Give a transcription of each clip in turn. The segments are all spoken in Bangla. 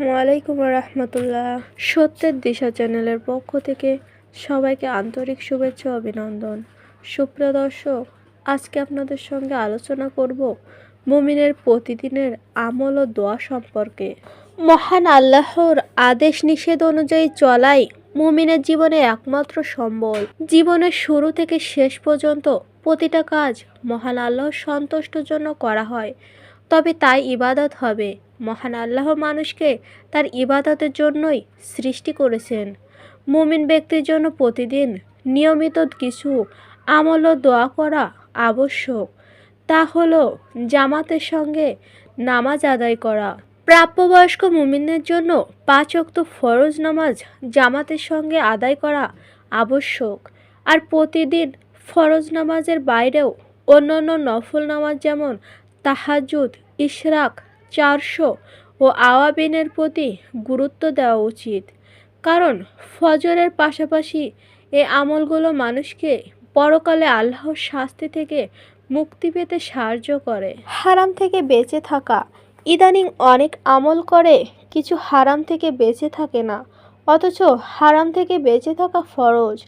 আসসালামু আলাইকুম রহমতুল্লাহ। সত্যের দিশা চ্যানেলের পক্ষ থেকে সবাইকে আন্তরিক শুভেচ্ছা অভিনন্দন। সুপ্রিয় দর্শক, আজকে আপনাদের সঙ্গে আলোচনা করব মুমিনের প্রতিদিনের আমল ও দোয়া সম্পর্কে। মহান আল্লাহর আদেশ নিষেধ অনুযায়ী চলাই মুমিনের জীবনে একমাত্র সম্বল। জীবনের শুরু থেকে শেষ পর্যন্ত প্রতিটা কাজ মহান আল্লাহর সন্তুষ্টর জন্য করা হয়। তবে তাই ইবাদত হবে। মহান আল্লাহ মানুষকে তার ইবাদতের জন্যই সৃষ্টি করেছেন। মুমিন ব্যক্তির জন্য প্রতিদিন নিয়মিত কিছু আমল ও দোয়া করা আবশ্যক। তা হলো জামাতের সঙ্গে নামাজ আদায় করা। প্রাপ্যবয়স্ক মুমিনের জন্য পাঁচ অক্ত ফরজ নামাজ জামাতের সঙ্গে আদায় করা আবশ্যক। আর প্রতিদিন ফরজ নামাজের বাইরেও অন্যান্য নফল নামাজ যেমন তাহাজুদ ইশরাক চারশো ও আওয়াবিনের প্রতি গুরুত্ব দেওয়া উচিত। কারণ ফজরের পাশাপাশি এই আমলগুলো মানুষকে পরকালে আল্লাহর শাস্তি থেকে মুক্তি পেতে সাহায্য করে। হারাম থেকে বেঁচে থাকা। ইদানিং অনেক আমল করে, কিছু হারাম থেকে বেঁচে থাকে না। অথচ হারাম থেকে বেঁচে থাকা ফরজ।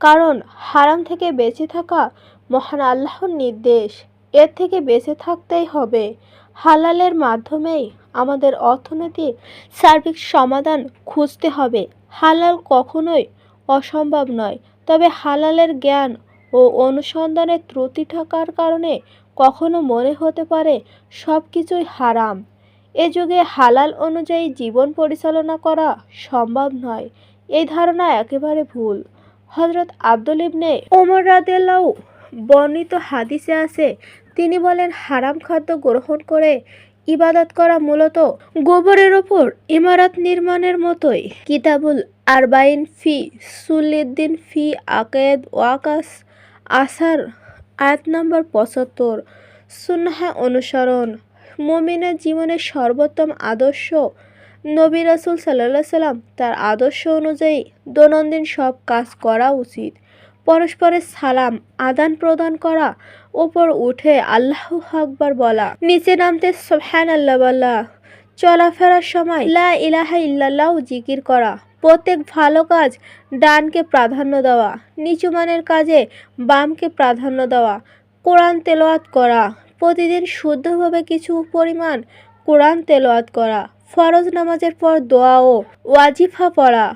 কারণ হারাম থেকে বেঁচে থাকা মহান আল্লাহর নির্দেশ। এর থেকে বেঁচে থাকতেই হবে। হালালের মাধ্যমেই আমাদের অর্থনীতির সার্বিক সমাধান খুঁজতে হবে। হালাল কখনোই অসম্ভব নয়, তবে হালালের জ্ঞান ও অনুসন্ধানের ত্রুটি থাকার কারণে কখনো মনে হতে পারে সব কিছুই হারাম। এ যুগে হালাল অনুযায়ী জীবন পরিচালনা করা সম্ভব নয়, এই ধারণা একেবারে ভুল। হজরত আব্দুল ইবনে ওমর রাদেলাউ বর্ণিত হাদিসে আছে, তিনি বলেন, হারাম খাদ্য গ্রহণ করে ইবাদত করা মূলত গোবরের ওপর ইমারত নির্মাণের মতোই। কিতাবুল আরবাইন ফি সুলিদ্দিন ফি আকেদ ওয়াকাস, আসার আয়াত নম্বর পঁচাত্তর, সুন্নাহা অনুসরণ। মমিনের জীবনের সর্বোত্তম আদর্শ নবী রাসুল সাল্লাহ সাল্লাম তার আদর্শ অনুযায়ী দৈনন্দিন সব কাজ করা উচিত। পরস্পরের সালাম, আদান প্রদান করা, ওপর উঠে আল্লাহ আকবার বলা। নিচে নামতে সোহান আল্লাহ বলা। চলাফেরার সময় লা ইলাহা ইল্লাল্লাহ জিকির করা। প্রত্যেক ভালো কাজ ডানকে প্রাধান্য দেওয়া। নিচু মানের কাজে বামকে প্রাধান্য দেওয়া। কোরআন তেলোয়াত করা। প্রতিদিন শুদ্ধভাবে কিছু পরিমাণ কোরআন তেলোয়াত করা। ফরজ নামাজের পর দোয়া ও ওয়াজিফা পড়া।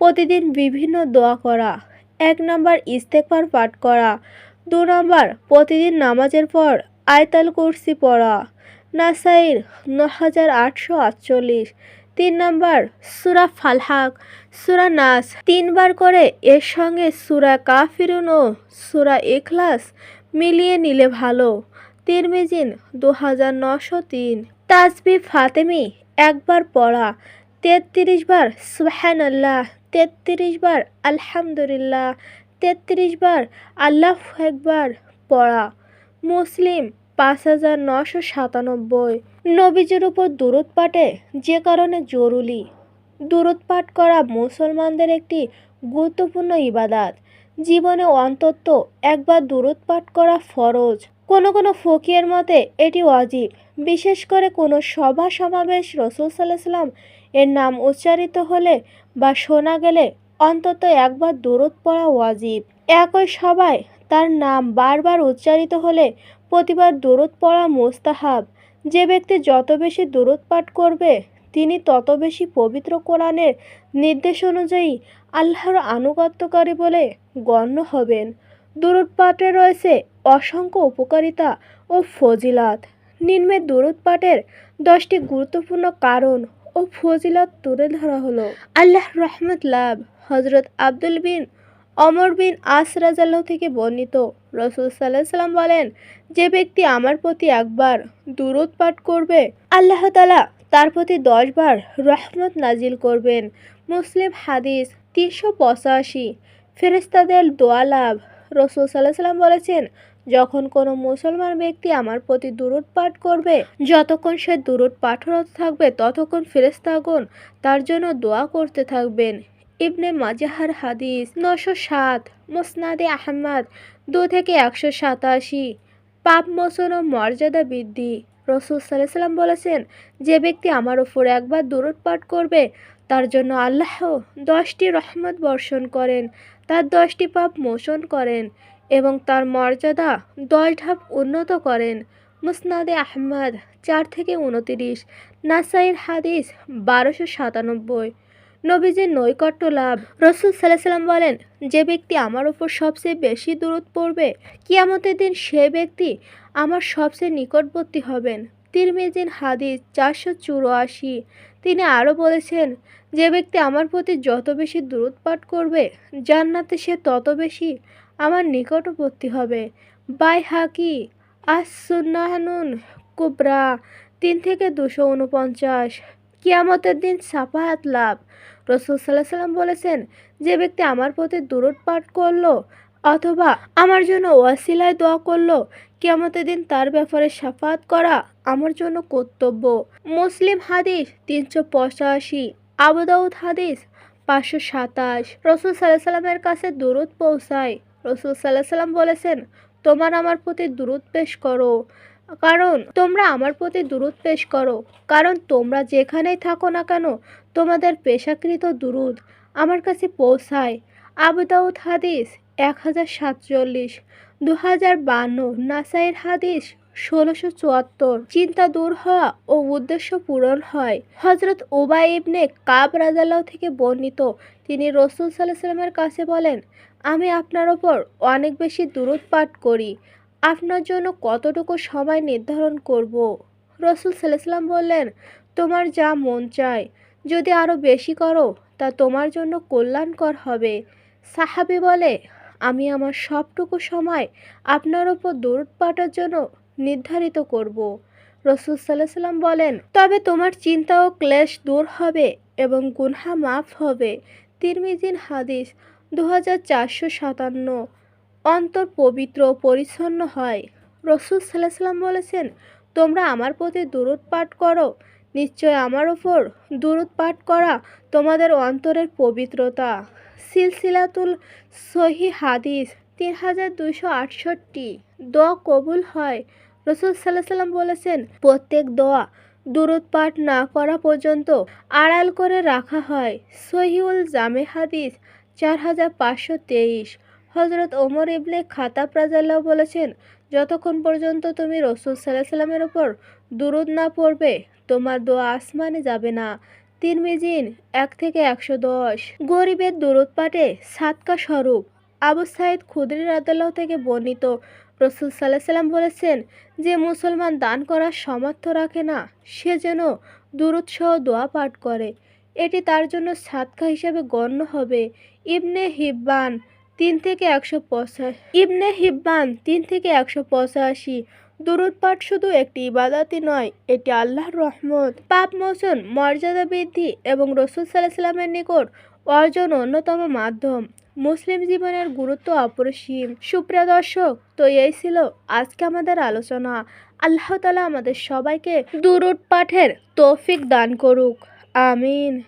প্রতিদিন বিভিন্ন দোয়া করা। এক নম্বর ইস্তেকবার পাঠ করা। দু নম্বর প্রতিদিন নামাজের পর আয়তাল কুরসি পড়া। নাসাইর ন হাজার আটশো আটচল্লিশ। তিন নম্বর সুরা ফালহাক। সুরা নাস তিনবার করে এর সঙ্গে সুরা কাফিরুন ও সুরা এখলাস মিলিয়ে নিলে ভালো। তিরমিজিন দু হাজার নশো তিন। তাজবি ফাতেমি একবার পড়া। তেত্রিশ বার সুহান আল্লাহ তেত্রিশ বার আলহামদুলিল্লাহ, তেত্রিশ বার আল্লাহ একবার পড়া। মুসলিম পাঁচ হাজার নশো সাতানব্বই। নবীজের উপর দূরত পাঠে যে কারণে জরুরি। দূরত পাঠ করা মুসলমানদের একটি গুরুত্বপূর্ণ ইবাদাত। জীবনে অন্তত একবার দূরত পাঠ করা ফরজ। কোনো কোনো ফকিয়ের মতে এটি অজীব বিশেষ করে কোনো সভা সমাবেশ রসুল সাল্লাহ সাল্লাম এর নাম উচ্চারিত হলে বা শোনা গেলে অন্তত একবার দূরত পড়া ওয়াজিব। একই সবাই তার নাম বারবার উচ্চারিত হলে প্রতিবার দূরত পড়া মোস্তাহাব। যে ব্যক্তি যত বেশি দূরত পাঠ করবে, তিনি তত বেশি পবিত্র কোরআনের নির্দেশ অনুযায়ী আল্লাহর আনুগত্যকারী বলে গণ্য হবেন। দূরত পাঠে রয়েছে অসংখ্য উপকারিতা ও ফজিলাত। নিম্নে দূরত পাঠের দশটি গুরুত্বপূর্ণ কারণ ও ফজিলত তুলে ধরা হলো। আল্লাহ রহমত লাভ হজরত আব্দুল বিন অমর বিন আসরাজাল্লাহ থেকে বর্ণিত। রসুল সাল্লাহ সাল্লাম বলেন, যে ব্যক্তি আমার প্রতি একবার দূরত পাঠ করবে, আল্লাহ তালা তার প্রতি দশবার রহমত নাজিল করবেন। মুসলিম হাদিস তিনশো পঁচাশি। ফেরেস্তাদের দোয়া লাভ। রসুল সাল্লাহ সাল্লাম বলেছেন যখন কোনো মুসলমান ব্যক্তি আমার প্রতি দূরত পাঠ করবে, যতক্ষণ সে দূরত পাঠরত থাকবে, ততক্ষণ ফেরেস্তাগণ তার জন্য দোয়া করতে থাকবেন। ইবনে মাজাহার হাদিস নশো সাত, মোসনাদে আহমদ, দু থেকে একশো সাতাশি। পাপ, মোচন ও মর্যাদা বৃদ্ধি। রসুল সাল্লাম বলেছেন, যে ব্যক্তি আমার ওপর একবার দূরত পাঠ করবে, তার জন্য আল্লাহ দশটি রহমত বর্ষণ করেন, তার দশটি পাপ মোচন করেন। এবং তার মর্যাদা দশ ধাপ উন্নত করেন। মুসনাদে আহমদ চার থেকে উনতিরিশ, নাসাইর হাদিস বারোশো সাতানব্বই। নবীজির নৈকট্য লাভ। রসুল সাল্লাম বলেন, যে ব্যক্তি আমার ওপর সবচেয়ে বেশি দূরত পড়বে, কিয়ামতের দিন সে ব্যক্তি আমার সবচেয়ে নিকটবর্তী হবেন। তিরমিজিন হাদিস চারশো চুরাশি। তিনি আরও বলেছেন, যে ব্যক্তি আমার প্রতি যত বেশি দূরত পাঠ করবে, জান্নাতে সে তত বেশি আমার নিকটবর্তী হবে। বাই হাকি আসুন্নাহানুন কুবরা, তিন থেকে দুশো উনপঞ্চাশ। কিয়ামতের দিন সাফাহাত লাভ। রসুল সাল্লাহ সাল্লাম বলেছেন, যে ব্যক্তি আমার প্রতি দূরত পাঠ করল অথবা আমার জন্য ওয়াসিলায় দোয়া করল, কিয়ামতের দিন তার ব্যাপারে সাফাত করা আমার জন্য কর্তব্য। মুসলিম হাদিস তিনশো পঁচাশি আবুদাউদ হাদিস পাঁচশো সাতাশ। রসুল সাল্লাহ সাল্লামের কাছে দূরত পৌঁছায়। রসুল সাল্লাহ সাল্লাম বলেছেন, তোমার আমার প্রতি দূরত পেশ করো। কারণ তোমরা আমার প্রতি দূরত পেশ করো। কারণ তোমরা যেখানেই থাকো না কেন, তোমাদের পেশাকৃত দুরুদ আমার কাছে পৌঁছায়। আবু দাউদ হাদিস এক হাজার সাতচল্লিশ দু হাজার বান্ন নাসাইর হাদিস ষোলোশো চুয়াত্তর। চিন্তা দূর হওয়া ও উদ্দেশ্য পূরণ হয়। হজরত ওবাই ইবনে কাব রাজাল্লাহ থেকে বর্ণিত, তিনি রসুল সাল্লাহ সাল্লামের কাছে বলেন আমি আপনার ওপর অনেক বেশি দূরত পাঠ করি। আপনার জন্য কতটুকু সময় নির্ধারণ করব? রসুল সাল্লাম বললেন, তোমার যা মন চায়, যদি আরও বেশি করো, তা তোমার জন্য কল্যাণকর হবে। সাহাবি বলে, আমি আমার সবটুকু সময় আপনার ওপর দূরত জন্য নির্ধারিত করব। রসুল সাল্লাহ সাল্লাম বলেন, তবে তোমার চিন্তা ও ক্লেশ দূর হবে এবং গুনহা মাফ হবে। তিরমিজিন হাদিস দু সাতান্ন অন্তর পবিত্র পরিচ্ছন্ন হয়। রসুল সাল্লাহ সাল্লাম বলেছেন, তোমরা আমার প্রতি দূরত পাঠ করো। নিশ্চয় আমার ওপর দূরত পাঠ করা তোমাদের অন্তরের পবিত্রতা। সিলসিলাতুল সহি হাদিস তিন হাজার দুশো আটষট্টি, দোয়া কবুল হয়। রসুল সাল্লাহ সাল্লাম বলেছেন, প্রত্যেক দোয়া দূরত পাঠ না করা পর্যন্ত আড়াল করে রাখা হয়। সহিউল জামে হাদিস চার হাজার পাঁচশো তেইশ। হজরত ওমর ইবনে খাতাব রাজাল্লাহ বলেছেন, যতক্ষণ পর্যন্ত তুমি রসুল সাল্লাহ সাল্লামের ওপর দুরুদ না পড়বে, তোমার দোয়া আসমানে যাবে না। তিরমিজিন এক থেকে একশো দশ। গরিবের দূরত পাঠে সাতকা স্বরূপ। আবু সাইদ খুদরি রাদাল্লাহ থেকে বর্ণিত। রসুল সাল্লাহ সাল্লাম বলেছেন, যে মুসলমান দান করার সামর্থ্য রাখে না, সে যেন দূরত সহ দোয়া পাঠ করে। এটি তার জন্য সাতকা হিসাবে গণ্য হবে। ইবনে হিব্বান তিন থেকে একশো পঁচাশি ইবনে হিব্বান তিন থেকে একশো পঁচাশি। দুরুদ শুধু একটি ইবাদাতই নয়, এটি আল্লাহর রহমত। পাপ মোচন, মর্যাদা বৃদ্ধি এবং রসুল সাল্লাহ সাল্লামের নিকট অর্জন অন্যতম মাধ্যম। মুসলিম জীবনের গুরুত্ব অপরিসীম। সুপ্রিয় দর্শক, তো এই ছিল আজকে আমাদের আলোচনা। আল্লাহ তালা আমাদের সবাইকে দুরুদ পাঠের তৌফিক দান করুক। Amin.